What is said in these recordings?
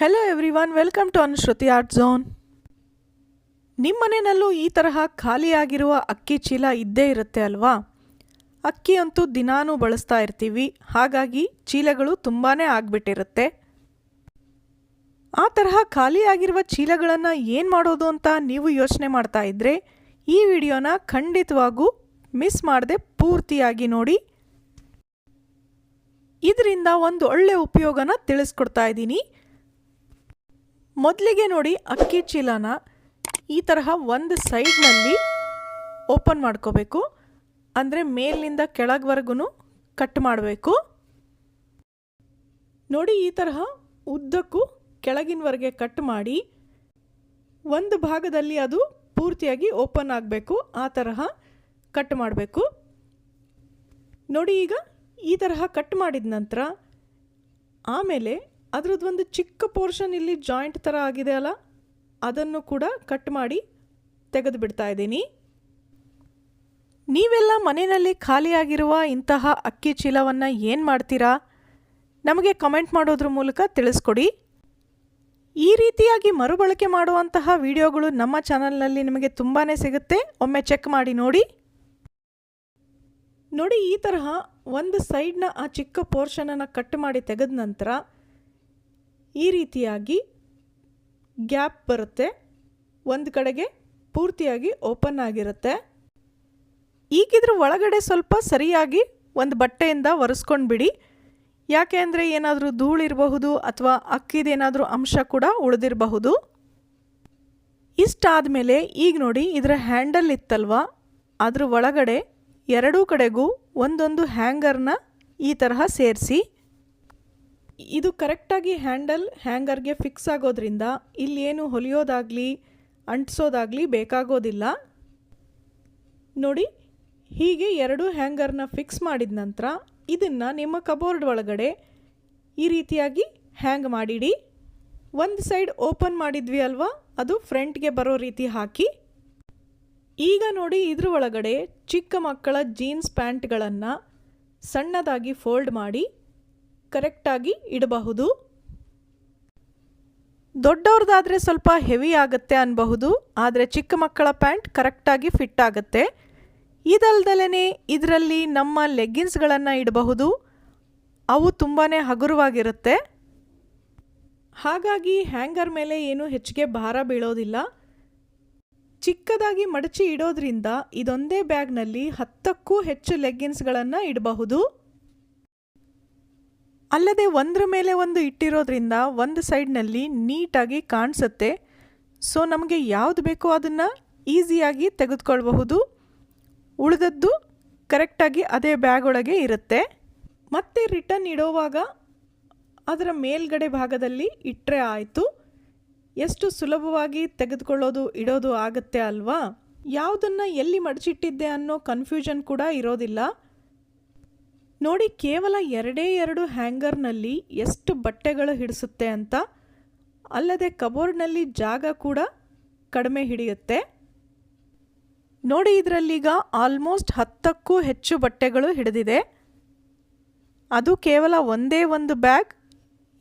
Hello everyone welcome to Anushruti art zone ನಿಮ್ಮ ಮನೆಯಲ್ಲೂ ಈ ತರಹ ಖಾಲಿಯಾಗಿರುವ ಅಕ್ಕಿ ಚೀಲ ಇದ್ದೇ ಇರುತ್ತೆ ಅಲ್ವಾ? ಅಕ್ಕಿ ಅಂತೂ ದಿನಾನೂ ಬಳಸ್ತಾ ಇರ್ತೀವಿ, ಹಾಗಾಗಿ ಚೀಲಗಳು ತುಂಬಾ ಆಗಿಬಿಟ್ಟಿರುತ್ತೆ. ಆ ತರಹ ಖಾಲಿಯಾಗಿರುವ ಚೀಲಗಳನ್ನು ಏನು ಮಾಡೋದು ಅಂತ ನೀವು ಯೋಚನೆ ಮಾಡ್ತಾ ಇದ್ದರೆ ಈ ವಿಡಿಯೋನ ಖಂಡಿತವಾಗೂ ಮಿಸ್ ಮಾಡದೆ ಪೂರ್ತಿಯಾಗಿ ನೋಡಿ. ಇದರಿಂದ ಒಂದು ಒಳ್ಳೆಯ ಉಪಯೋಗನ ತಿಳಿಸ್ಕೊಡ್ತಾ ಇದ್ದೀನಿ. ಮೊದಲಿಗೆ ನೋಡಿ ಅಕ್ಕಿ ಚೀಲನ ಈ ತರಹ ಒಂದು ಸೈಡ್ನಲ್ಲಿ ಓಪನ್ ಮಾಡ್ಕೋಬೇಕು. ಅಂದರೆ ಮೇಲಿನಿಂದ ಕೆಳಗ್ವರೆಗೂ ಕಟ್ ಮಾಡಬೇಕು. ನೋಡಿ ಈ ತರಹ ಉದ್ದಕ್ಕೂ ಕೆಳಗಿನವರೆಗೆ ಕಟ್ ಮಾಡಿ ಒಂದು ಭಾಗದಲ್ಲಿ ಅದು ಪೂರ್ತಿಯಾಗಿ ಓಪನ್ ಆಗಬೇಕು. ಆ ತರಹ ಕಟ್ ಮಾಡಬೇಕು. ನೋಡಿ ಈಗ ಈ ತರಹ ಕಟ್ ಮಾಡಿದ ನಂತರ ಆಮೇಲೆ ಅದರದ್ದು ಒಂದು ಚಿಕ್ಕ ಪೋರ್ಷನ್ ಇಲ್ಲಿ ಜಾಯಿಂಟ್ ಥರ ಆಗಿದೆ ಅಲ್ಲ? ಅದನ್ನು ಕೂಡ ಕಟ್ ಮಾಡಿ ತೆಗೆದು ಬಿಡ್ತಾ ಇದ್ದೀನಿ. ನೀವೆಲ್ಲ ಮನೆಯಲ್ಲಿ ಖಾಲಿಯಾಗಿರುವ ಇಂತಹ ಅಕ್ಕಿ ಚೀಲವನ್ನು ಏನು ಮಾಡ್ತೀರಾ? ನಮಗೆ ಕಮೆಂಟ್ ಮಾಡೋದ್ರ ಮೂಲಕ ತಿಳಿಸ್ಕೊಡಿ. ಈ ರೀತಿಯಾಗಿ ಮರುಬಳಕೆ ಮಾಡುವಂತಹ ವಿಡಿಯೋಗಳು ನಮ್ಮ ಚಾನಲ್ನಲ್ಲಿ ನಿಮಗೆ ತುಂಬಾ ಸಿಗುತ್ತೆ. ಒಮ್ಮೆ ಚೆಕ್ ಮಾಡಿ ನೋಡಿ. ನೋಡಿ, ಈ ತರಹ ಒಂದು ಸೈಡ್ನ ಆ ಚಿಕ್ಕ ಪೋರ್ಷನನ್ನು ಕಟ್ ಮಾಡಿ ತೆಗೆದ ನಂತರ ಈ ರೀತಿಯಾಗಿ ಗ್ಯಾಪ್ ಬರುತ್ತೆ. ಒಂದು ಕಡೆಗೆ ಪೂರ್ತಿಯಾಗಿ ಓಪನ್ ಆಗಿರುತ್ತೆ. ಈಗಿದ್ರ ಒಳಗಡೆ ಸ್ವಲ್ಪ ಸರಿಯಾಗಿ ಒಂದು ಬಟ್ಟೆಯಿಂದ ಒರೆಸ್ಕೊಂಡು ಬಿಡಿ ಯಾಕೆ ಅಂದರೆ ಏನಾದರೂ ಧೂಳಿರಬಹುದು ಅಥವಾ ಅಕ್ಕಿದೇನಾದರೂ ಅಂಶ ಕೂಡ ಉಳಿದಿರಬಹುದು. ಇಷ್ಟಾದ ಮೇಲೆ ಈಗ ನೋಡಿ ಇದರ ಹ್ಯಾಂಡಲ್ ಇತ್ತಲ್ವ? ಅದರ ಒಳಗಡೆ ಎರಡೂ ಕಡೆಗೂ ಒಂದೊಂದು ಹ್ಯಾಂಗರ್ನ ಈ ತರಹ ಸೇರಿಸಿ ಇದು ಕರೆಕ್ಟಾಗಿ ಹ್ಯಾಂಡಲ್ ಹ್ಯಾಂಗರ್ಗೆ ಫಿಕ್ಸ್ ಆಗೋದ್ರಿಂದ ಇಲ್ಲೇನು ಹೊಲಿಯೋದಾಗಲಿ, ಅಂಟಿಸೋದಾಗಲಿ ಬೇಕಾಗೋದಿಲ್ಲ. ನೋಡಿ, ಹೀಗೆ ಎರಡು ಹ್ಯಾಂಗರ್ನ ಫಿಕ್ಸ್ ಮಾಡಿದ ನಂತರ ಇದನ್ನು ನಿಮ್ಮ ಕಬೋರ್ಡ್ ಒಳಗಡೆ ಈ ರೀತಿಯಾಗಿ ಹ್ಯಾಂಗ್ ಮಾಡಿಡಿ. ಒಂದು ಸೈಡ್ ಓಪನ್ ಮಾಡಿದ್ವಿ ಅಲ್ವಾ? ಅದು ಫ್ರಂಟ್ಗೆ ಬರೋ ರೀತಿ ಹಾಕಿ. ಈಗ ನೋಡಿ ಇದ್ರ ಒಳಗಡೆ ಚಿಕ್ಕ ಮಕ್ಕಳ ಜೀನ್ಸ್ ಪ್ಯಾಂಟ್ಗಳನ್ನು ಸಣ್ಣದಾಗಿ ಫೋಲ್ಡ್ ಮಾಡಿ. ಕರೆಕ್ಟಾಗಿ ಇಡಬಹುದು. ದೊಡ್ಡವ್ರದ್ದಾದರೆ ಸ್ವಲ್ಪ ಹೆವಿ ಆಗುತ್ತೆ ಅನ್ನಬಹುದು ಆದರೆ ಚಿಕ್ಕ ಮಕ್ಕಳ ಪ್ಯಾಂಟ್ ಕರೆಕ್ಟಾಗಿ ಫಿಟ್ ಆಗುತ್ತೆ. ಇದಲ್ದಲೇ ಇದರಲ್ಲಿ ನಮ್ಮ ಲೆಗ್ಗಿನ್ಸ್ಗಳನ್ನು ಇಡಬಹುದು. ಅವು ತುಂಬಾ ಹಗುರವಾಗಿರುತ್ತೆ. ಹಾಗಾಗಿ ಹ್ಯಾಂಗರ್ ಮೇಲೆ ಏನು ಹೆಚ್ಚಿಗೆ ಭಾರ ಬೀಳೋದಿಲ್ಲ. ಚಿಕ್ಕದಾಗಿ ಮಡಚಿ ಇಡೋದ್ರಿಂದ ಇದೊಂದೇ ಬ್ಯಾಗ್ನಲ್ಲಿ ಹತ್ತಕ್ಕೂ ಹೆಚ್ಚು ಲೆಗ್ಗಿನ್ಸ್ಗಳನ್ನು ಇಡಬಹುದು. ಅಲ್ಲದೆ ಒಂದರ ಮೇಲೆ ಒಂದು ಇಟ್ಟಿರೋದ್ರಿಂದ ಒಂದು ಸೈಡ್ನಲ್ಲಿ ನೀಟಾಗಿ ಕಾಣಿಸುತ್ತೆ. ಸೊ ನಮಗೆ ಯಾವುದು ಬೇಕೋ ಅದನ್ನು ಈಸಿಯಾಗಿ ತೆಗೆದುಕೊಳ್ಬಹುದು. ಉಳಿದದ್ದು ಕರೆಕ್ಟಾಗಿ ಅದೇ ಬ್ಯಾಗ್ ಒಳಗೆ ಇರುತ್ತೆ. ಮತ್ತೆ ರಿಟರ್ನ್ ಇಡೋವಾಗ ಅದರ ಮೇಲ್ಗಡೆ ಭಾಗದಲ್ಲಿ ಇಟ್ಟರೆ ಆಯಿತು. ಎಷ್ಟು ಸುಲಭವಾಗಿ ತೆಗೆದುಕೊಳ್ಳೋದು, ಇಡೋದು ಆಗುತ್ತೆ ಅಲ್ವಾ? ಯಾವುದನ್ನು ಎಲ್ಲಿ ಮಡಚಿಟ್ಟಿದ್ದೆ ಅನ್ನೋ ಕನ್ಫ್ಯೂಷನ್ ಕೂಡ ಇರೋದಿಲ್ಲ. ನೋಡಿ ಕೇವಲ ಎರಡೇ ಎರಡು ಹ್ಯಾಂಗರ್ನಲ್ಲಿ ಎಷ್ಟು ಬಟ್ಟೆಗಳು ಹಿಡಿಸುತ್ತೆ ಅಂತ. ಅಲ್ಲದೆ ಕಬೋರ್ಡ್ನಲ್ಲಿ ಜಾಗ ಕೂಡ ಕಡಿಮೆ ಹಿಡಿಯುತ್ತೆ. ನೋಡಿ ಇದರಲ್ಲೀಗ ಆಲ್ಮೋಸ್ಟ್ ಹತ್ತಕ್ಕೂ ಹೆಚ್ಚು ಬಟ್ಟೆಗಳು ಹಿಡಿದಿದೆ. ಅದು ಕೇವಲ ಒಂದೇ ಒಂದು ಬ್ಯಾಗ್,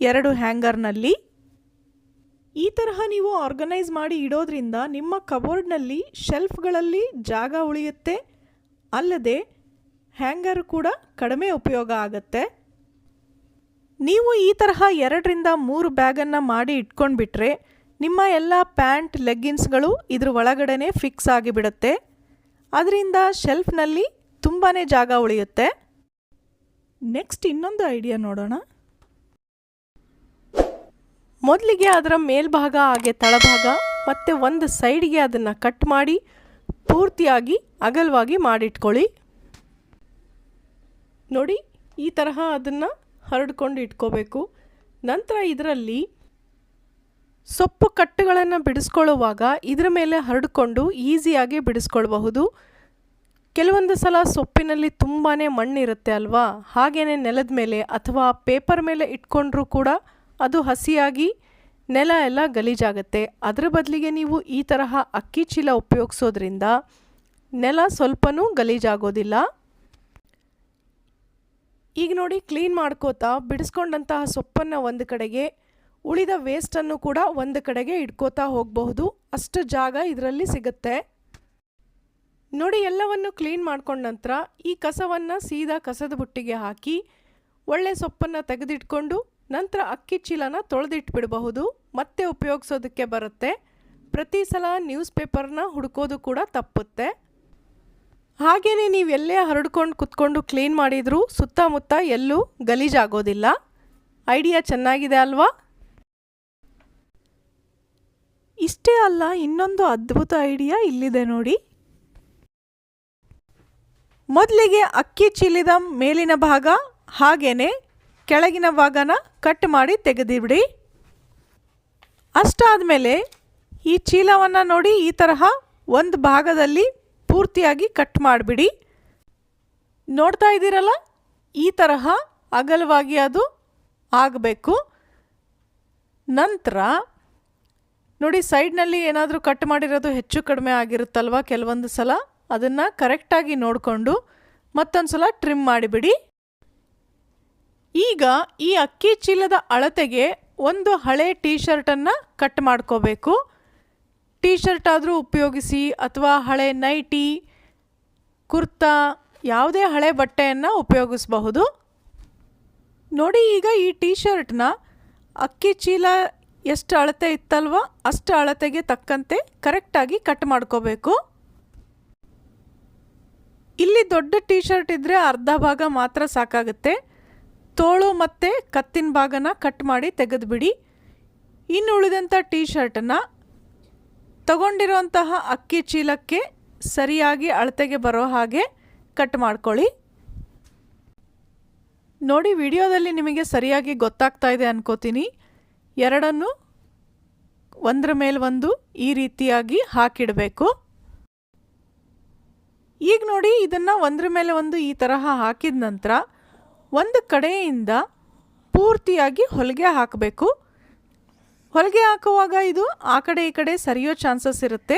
ಎರಡು ಹ್ಯಾಂಗರ್ನಲ್ಲಿ. ಈ ತರಹ ನೀವು ಆರ್ಗನೈಸ್ ಮಾಡಿ ಇಡೋದ್ರಿಂದ ನಿಮ್ಮ ಕಬೋರ್ಡ್ನಲ್ಲಿ ಶೆಲ್ಫ್ಗಳಲ್ಲಿ ಜಾಗ ಉಳಿಯುತ್ತೆ. ಅಲ್ಲದೆ ಹ್ಯಾಂಗರ್ ಕೂಡ ಕಡಿಮೆ ಉಪಯೋಗ ಆಗುತ್ತೆ. ನೀವು ಈ ತರಹ ಎರಡರಿಂದ ಮೂರು ಬ್ಯಾಗನ್ನು ಮಾಡಿ ಇಟ್ಕೊಂಡ್ಬಿಟ್ರೆ ನಿಮ್ಮ ಎಲ್ಲ ಪ್ಯಾಂಟ್, ಲೆಗ್ಗಿನ್ಸ್ಗಳು ಇದ್ರ ಒಳಗಡೆ ಫಿಕ್ಸ್ ಆಗಿಬಿಡುತ್ತೆ. ಅದರಿಂದ ಶೆಲ್ಫ್ನಲ್ಲಿ ತುಂಬಾ ಜಾಗ ಉಳಿಯುತ್ತೆ. ನೆಕ್ಸ್ಟ್ ಇನ್ನೊಂದು ಐಡಿಯಾ ನೋಡೋಣ. ಮೊದಲಿಗೆ ಅದರ ಮೇಲ್ಭಾಗ ಹಾಗೆ ತಳಭಾಗ ಮತ್ತು ಒಂದು ಸೈಡ್ಗೆ ಅದನ್ನು ಕಟ್ ಮಾಡಿ ಪೂರ್ತಿಯಾಗಿ ಅಗಲವಾಗಿ ಮಾಡಿಟ್ಕೊಳ್ಳಿ. ನೋಡಿ, ಈ ತರಹ ಅದನ್ನು ಹರಡ್ಕೊಂಡು ಇಟ್ಕೋಬೇಕು. ನಂತರ ಇದರಲ್ಲಿ ಸೊಪ್ಪು ಕಟ್ಟುಗಳನ್ನು ಬಿಡಿಸ್ಕೊಳ್ಳುವಾಗ ಇದರ ಮೇಲೆ ಹರಡಿಕೊಂಡು ಈಸಿಯಾಗಿ ಬಿಡಿಸ್ಕೊಳ್ಬಹುದು. ಕೆಲವೊಂದು ಸಲ ಸೊಪ್ಪಿನಲ್ಲಿ ತುಂಬಾ ಮಣ್ಣಿರುತ್ತೆ ಅಲ್ವಾ? ಹಾಗೆಯೇ ನೆಲದ ಮೇಲೆ ಅಥವಾ ಪೇಪರ್ ಮೇಲೆ ಇಟ್ಕೊಂಡ್ರೂ ಕೂಡ ಅದು ಹಸಿಯಾಗಿ ನೆಲ ಎಲ್ಲ ಗಲೀಜಾಗುತ್ತೆ. ಅದರ ಬದಲಿಗೆ ನೀವು ಈ ತರಹ ಅಕ್ಕಿ ಚೀಲ ಉಪಯೋಗಿಸೋದ್ರಿಂದ ನೆಲ ಸ್ವಲ್ಪನೂ ಗಲೀಜಾಗೋದಿಲ್ಲ. ಈಗ ನೋಡಿ ಕ್ಲೀನ್ ಮಾಡ್ಕೋತಾ ಬಿಡಿಸ್ಕೊಂಡಂತಹ ಸೊಪ್ಪನ್ನು ಒಂದು ಕಡೆಗೆ, ಉಳಿದ ವೇಸ್ಟನ್ನು ಕೂಡ ಒಂದು ಕಡೆಗೆ ಇಟ್ಕೋತಾ ಹೋಗಬಹುದು. ಅಷ್ಟು ಜಾಗ ಇದರಲ್ಲಿ ಸಿಗುತ್ತೆ. ನೋಡಿ ಎಲ್ಲವನ್ನು ಕ್ಲೀನ್ ಮಾಡ್ಕೊಂಡ ನಂತರ ಈ ಕಸವನ್ನು ಸೀದಾ ಕಸದ ಬುಟ್ಟಿಗೆ ಹಾಕಿ, ಒಳ್ಳೆ ಸೊಪ್ಪನ್ನು ತೆಗೆದಿಟ್ಕೊಂಡು ನಂತರ ಅಕ್ಕಿ ಚೀಲನ ತೊಳೆದಿಟ್ಬಿಡಬಹುದು. ಮತ್ತೆ ಉಪಯೋಗಿಸೋದಕ್ಕೆ ಬರುತ್ತೆ. ಪ್ರತಿ ಸಲ ನ್ಯೂಸ್ ಪೇಪರ್ನ ಹುಡುಕೋದು ಕೂಡ ತಪ್ಪುತ್ತೆ. ಹಾಗೆಯೇ ನೀವು ಎಲ್ಲೇ ಹರಡ್ಕೊಂಡು ಕುತ್ಕೊಂಡು ಕ್ಲೀನ್ ಮಾಡಿದರೂ ಸುತ್ತಮುತ್ತ ಎಲ್ಲೂ ಗಲೀಜಾಗೋದಿಲ್ಲ. ಐಡಿಯಾ ಚೆನ್ನಾಗಿದೆ ಅಲ್ವಾ? ಇಷ್ಟೇ ಅಲ್ಲ, ಇನ್ನೊಂದು ಅದ್ಭುತ ಐಡಿಯಾ ಇಲ್ಲಿದೆ ನೋಡಿ. ಮೊದಲಿಗೆ ಅಕ್ಕಿ ಚೀಲಿದ ಮೇಲಿನ ಭಾಗ ಹಾಗೇನೆ ಕೆಳಗಿನ ಭಾಗನ ಕಟ್ ಮಾಡಿ ತೆಗೆದಿಬಿಡಿ. ಅಷ್ಟಾದಮೇಲೆ ಈ ಚೀಲವನ್ನು ನೋಡಿ ಈ ತರಹ ಒಂದು ಭಾಗದಲ್ಲಿ ಪೂರ್ತಿಯಾಗಿ ಕಟ್ ಮಾಡಿಬಿಡಿ. ನೋಡ್ತಾ ಇದ್ದೀರಲ್ಲ? ಈ ತರಹ ಅಗಲವಾಗಿ ಅದು ಆಗಬೇಕು. ನಂತರ, ನೋಡಿ, ಸೈಡ್ನಲ್ಲಿ ಏನಾದರೂ ಕಟ್ ಮಾಡಿರೋದು ಹೆಚ್ಚು ಕಡಿಮೆ ಆಗಿರುತ್ತಲ್ವ ಕೆಲವೊಂದು ಸಲ? ಅದನ್ನು ಕರೆಕ್ಟಾಗಿ ನೋಡಿಕೊಂಡು ಮತ್ತೊಂದು ಸಲ ಟ್ರಿಮ್ ಮಾಡಿಬಿಡಿ. ಈಗ ಈ ಅಕ್ಕಿ ಚೀಲದ ಅಳತೆಗೆ ಒಂದು ಹಳೆ ಟೀ ಶರ್ಟನ್ನು ಕಟ್ ಮಾಡ್ಕೋಬೇಕು. ಟೀ ಶರ್ಟ್ ಆದರೂ ಉಪಯೋಗಿಸಿ ಅಥವಾ ಹಳೆ ನೈಟಿ, ಕುರ್ತಾ, ಯಾವುದೇ ಹಳೆ ಬಟ್ಟೆಯನ್ನು ಉಪಯೋಗಿಸಬಹುದು. ನೋಡಿ ಈಗ ಈ ಟೀ ಶರ್ಟ್ನ ಅಕ್ಕಿ ಚೀಲ ಎಷ್ಟು ಅಳತೆ ಇತ್ತಲ್ವ ಅಷ್ಟು ಅಳತೆಗೆ ತಕ್ಕಂತೆ ಕರೆಕ್ಟಾಗಿ ಕಟ್ ಮಾಡ್ಕೋಬೇಕು. ಇಲ್ಲಿ ದೊಡ್ಡ ಟೀ ಶರ್ಟ್ ಇದ್ದರೆ ಅರ್ಧ ಭಾಗ ಮಾತ್ರ ಸಾಕಾಗುತ್ತೆ. ತೋಳು ಮತ್ತು ಕತ್ತಿನ ಭಾಗನ ಕಟ್ ಮಾಡಿ ತೆಗೆದುಬಿಡಿ. ಇನ್ನು ಉಳಿದಂಥ ಟೀ ಶರ್ಟನ್ನು ತಗೊಂಡಿರುವಂತಹ ಅಕ್ಕಿ ಚೀಲಕ್ಕೆ ಸರಿಯಾಗಿ ಅಳತೆಗೆ ಬರೋ ಹಾಗೆ ಕಟ್ ಮಾಡ್ಕೊಳ್ಳಿ. ನೋಡಿ, ವಿಡಿಯೋದಲ್ಲಿ ನಿಮಗೆ ಸರಿಯಾಗಿ ಗೊತ್ತಾಗ್ತಾ ಇದೆ ಅನ್ಕೋತೀನಿ. ಎರಡನ್ನು ಒಂದರ ಮೇಲೆ ಒಂದು ಈ ರೀತಿಯಾಗಿ ಹಾಕಿಡಬೇಕು. ಈಗ ನೋಡಿ, ಇದನ್ನು ಒಂದರ ಮೇಲೆ ಒಂದು ಈ ತರಹ ಹಾಕಿದ ನಂತರ ಒಂದು ಕಡೆಯಿಂದ ಪೂರ್ತಿಯಾಗಿ ಹೊಲಿಗೆ ಹಾಕಬೇಕು. ಹೊಲಿಗೆ ಹಾಕುವಾಗ ಇದು ಆ ಕಡೆ ಈ ಕಡೆ ಸರಿಯೋ ಚಾನ್ಸಸ್ ಇರುತ್ತೆ.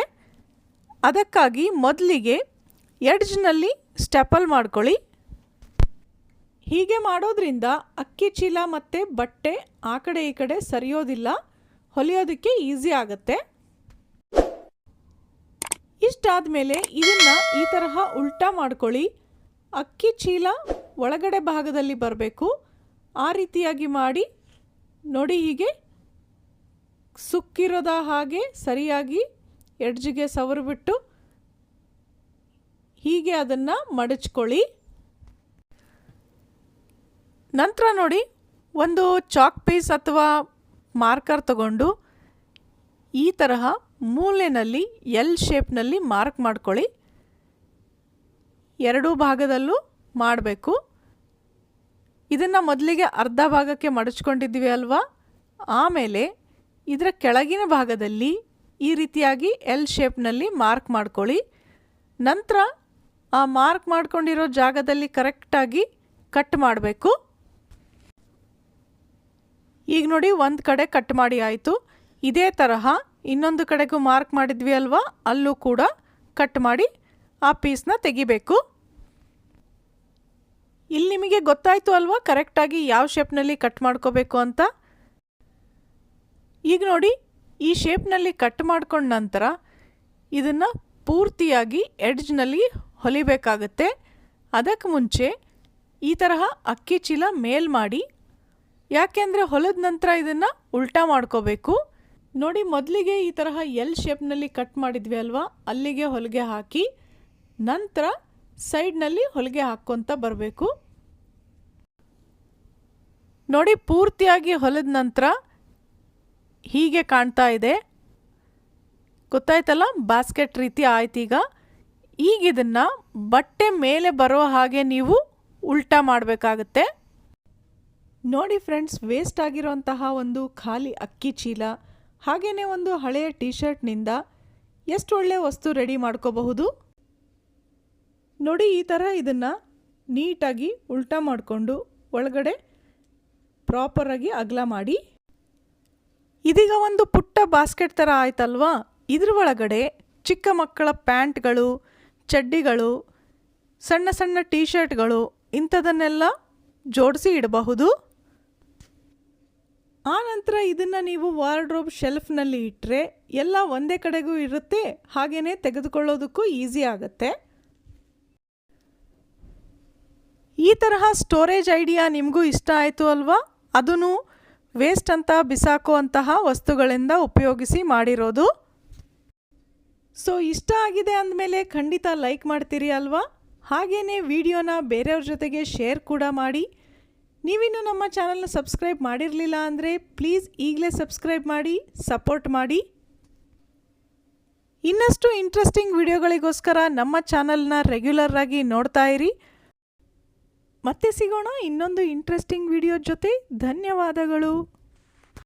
ಅದಕ್ಕಾಗಿ ಮೊದಲಿಗೆ ಎಡ್ಜ್ನಲ್ಲಿ ಸ್ಟೆಪಲ್ ಮಾಡ್ಕೊಳ್ಳಿ. ಹೀಗೆ ಮಾಡೋದ್ರಿಂದ ಅಕ್ಕಿ ಚೀಲ ಮತ್ತು ಬಟ್ಟೆ ಆ ಕಡೆ ಈ ಕಡೆ ಸರಿಯೋದಿಲ್ಲ. ಹೊಲಿಯೋದಕ್ಕೆ ಈಸಿ ಆಗುತ್ತೆ. ಇಷ್ಟಾದಮೇಲೆ ಇದನ್ನು ಈ ತರಹ ಉಲ್ಟಾ ಮಾಡ್ಕೊಳ್ಳಿ. ಅಕ್ಕಿ ಚೀಲ ಒಳಗಡೆ ಭಾಗದಲ್ಲಿ ಬರಬೇಕು. ಆ ರೀತಿಯಾಗಿ ಮಾಡಿ ನೋಡಿ ಹೀಗೆ ಸುಕ್ಕಿರೋದ ಹಾಗೆ ಸರಿಯಾಗಿ ಎಡ್ಜಿಗೆ ಸವರಿಬಿಟ್ಟು ಹೀಗೆ ಅದನ್ನು ಮಡಚ್ಕೊಳ್ಳಿ. ನಂತರ ನೋಡಿ, ಒಂದು ಚಾಕ್ ಪೀಸ್ ಅಥವಾ ಮಾರ್ಕರ್ ತಗೊಂಡು ಈ ತರಹ ಮೂಲೆಯಲ್ಲಿ ಎಲ್ ಶೇಪ್ನಲ್ಲಿ ಮಾರ್ಕ್ ಮಾಡ್ಕೊಳ್ಳಿ. ಎರಡೂ ಭಾಗದಲ್ಲೂ ಮಾಡಬೇಕು. ಇದನ್ನು ಮೊದಲಿಗೆ ಅರ್ಧ ಭಾಗಕ್ಕೆ ಮಡಚ್ಕೊಂಡಿದ್ದೀವಿ ಅಲ್ವಾ? ಆಮೇಲೆ ಇದರ ಕೆಳಗಿನ ಭಾಗದಲ್ಲಿ ಈ ರೀತಿಯಾಗಿ ಎಲ್ ಶೇಪ್ನಲ್ಲಿ ಮಾರ್ಕ್ ಮಾಡ್ಕೊಳ್ಳಿ. ನಂತರ ಆ ಮಾರ್ಕ್ ಮಾಡ್ಕೊಂಡಿರೋ ಜಾಗದಲ್ಲಿ ಕರೆಕ್ಟಾಗಿ ಕಟ್ ಮಾಡಬೇಕು. ಈಗ ನೋಡಿ ಒಂದು ಕಡೆ ಕಟ್ ಮಾಡಿ ಆಯಿತು. ಇದೇ ತರಹ ಇನ್ನೊಂದು ಕಡೆಗೂ ಮಾರ್ಕ್ ಮಾಡಿದ್ವಿ ಅಲ್ವಾ? ಅಲ್ಲೂ ಕೂಡ ಕಟ್ ಮಾಡಿ ಆ ಪೀಸ್ನ ತೆಗಿಬೇಕು. ಇಲ್ಲಿ ನಿಮಗೆ ಗೊತ್ತಾಯಿತು ಅಲ್ವಾ? ಕರೆಕ್ಟಾಗಿ ಯಾವ ಶೇಪ್ನಲ್ಲಿ ಕಟ್ ಮಾಡ್ಕೋಬೇಕು ಅಂತ? ಈಗ ನೋಡಿ, ಈ ಶೇಪ್ನಲ್ಲಿ ಕಟ್ ಮಾಡ್ಕೊಂಡ ನಂತರ ಇದನ್ನು ಪೂರ್ತಿಯಾಗಿ ಎಡ್ಜ್ನಲ್ಲಿ ಹೊಲಿಬೇಕಾಗತ್ತೆ. ಅದಕ್ಕೆ ಮುಂಚೆ ಈ ತರಹ ಅಕ್ಕಿ ಚೀಲ ಮೇಲ್ ಮಾಡಿ ಯಾಕೆಂದರೆ ಹೊಲದ ನಂತರ ಇದನ್ನು ಉಲ್ಟಾ ಮಾಡ್ಕೋಬೇಕು. ನೋಡಿ, ಮೊದಲಿಗೆ ಈ ತರಹ ಎಲ್ ಶೇಪ್ನಲ್ಲಿ ಕಟ್ ಮಾಡಿದ್ವಿ ಅಲ್ವಾ? ಅಲ್ಲಿಗೆ ಹೊಲಿಗೆ ಹಾಕಿ, ನಂತರ ಸೈಡ್ನಲ್ಲಿ ಹೊಲಿಗೆ ಹಾಕ್ಕೊತ ಬರಬೇಕು. ನೋಡಿ, ಪೂರ್ತಿಯಾಗಿ ಹೊಲದ ನಂತರ ಹೀಗೆ ಕಾಣ್ತಾ ಇದೆ. ಗೊತ್ತಾಯ್ತಲ್ಲ? ಬಾಸ್ಕೆಟ್ ರೀತಿ ಆಯ್ತೀಗ ಈಗ. ಇದನ್ನು ಬಟ್ಟೆ ಮೇಲೆ ಬರೋ ಹಾಗೆ ನೀವು ಉಲ್ಟಾ ಮಾಡಬೇಕಾಗತ್ತೆ. ನೋಡಿ ಫ್ರೆಂಡ್ಸ್ ವೇಸ್ಟ್ ಆಗಿರೋಂತಹ ಒಂದು ಖಾಲಿ ಅಕ್ಕಿ ಚೀಲ ಹಾಗೆಯೇ ಒಂದು ಹಳೆಯ ಟಿ ಶರ್ಟ್ನಿಂದ ಎಷ್ಟು ಒಳ್ಳೆಯ ವಸ್ತು ರೆಡಿ ಮಾಡ್ಕೋಬಹುದು? ನೋಡಿ ಈ ಥರ ಇದನ್ನು ನೀಟಾಗಿ ಉಲ್ಟಾ ಮಾಡಿಕೊಂಡು ಒಳಗಡೆ ಪ್ರಾಪರಾಗಿ ಅಗಲ ಮಾಡಿ. ಇದೀಗ ಒಂದು ಪುಟ್ಟ ಬಾಸ್ಕೆಟ್ ಥರ ಆಯ್ತಲ್ವಾ? ಇದ್ರ ಒಳಗಡೆ ಚಿಕ್ಕ ಮಕ್ಕಳ ಪ್ಯಾಂಟ್ಗಳು, ಚಡ್ಡಿಗಳು, ಸಣ್ಣ ಸಣ್ಣ ಟೀ ಶರ್ಟ್ಗಳು ಇಂಥದನ್ನೆಲ್ಲ ಜೋಡಿಸಿ ಇಡಬಹುದು? ಆನಂತರ ಇದನ್ನು ನೀವು ವಾರ್ಡ್ರೋಬ್ ಶೆಲ್ಫ್ನಲ್ಲಿ ಇಟ್ಟರೆ ಎಲ್ಲ ಒಂದೇ ಕಡೆಗೂ ಇರುತ್ತೆ ಹಾಗೆಯೇ ತೆಗೆದುಕೊಳ್ಳೋದಕ್ಕೂ ಈಸಿ ಆಗುತ್ತೆ. ಈ ತರಹ ಸ್ಟೋರೇಜ್ ಐಡಿಯಾ ನಿಮಗೂ ಇಷ್ಟ ಆಯಿತು ಅಲ್ವಾ? ಅದೂ ವೇಸ್ಟ್ ಅಂತ ಬಿಸಾಕುವಂತಹ ವಸ್ತುಗಳಿಂದ ಉಪಯೋಗಿಸಿ ಮಾಡಿರೋದು? ಸೊ ಇಷ್ಟ ಆಗಿದೆ ಅಂದಮೇಲೆ ಖಂಡಿತ ಲೈಕ್ ಮಾಡ್ತೀರಿ ಅಲ್ವಾ? ಹಾಗೆಯೇ ವಿಡಿಯೋನ ಬೇರೆಯವ್ರ ಜೊತೆಗೆ ಶೇರ್ ಕೂಡ ಮಾಡಿ. ನೀವಿನ್ನು ನಮ್ಮ ಚಾನಲ್ನ ಸಬ್ಸ್ಕ್ರೈಬ್ ಮಾಡಿರಲಿಲ್ಲ ಅಂದರೆ ಪ್ಲೀಸ್ ಈಗಲೇ ಸಬ್ಸ್ಕ್ರೈಬ್ ಮಾಡಿ ಸಪೋರ್ಟ್ ಮಾಡಿ. ಇನ್ನಷ್ಟು ಇಂಟ್ರೆಸ್ಟಿಂಗ್ ವಿಡಿಯೋಗಳಿಗೋಸ್ಕರ ನಮ್ಮ ಚಾನಲ್ನ ರೆಗ್ಯುಲರ್ ಆಗಿ ನೋಡ್ತಾ ಇರಿ. ಮತ್ತೆ ಸಿಗೋಣ ಇನ್ನೊಂದು ಇಂಟ್ರೆಸ್ಟಿಂಗ್ ವಿಡಿಯೋ ಜೊತೆ. ಧನ್ಯವಾದಗಳು.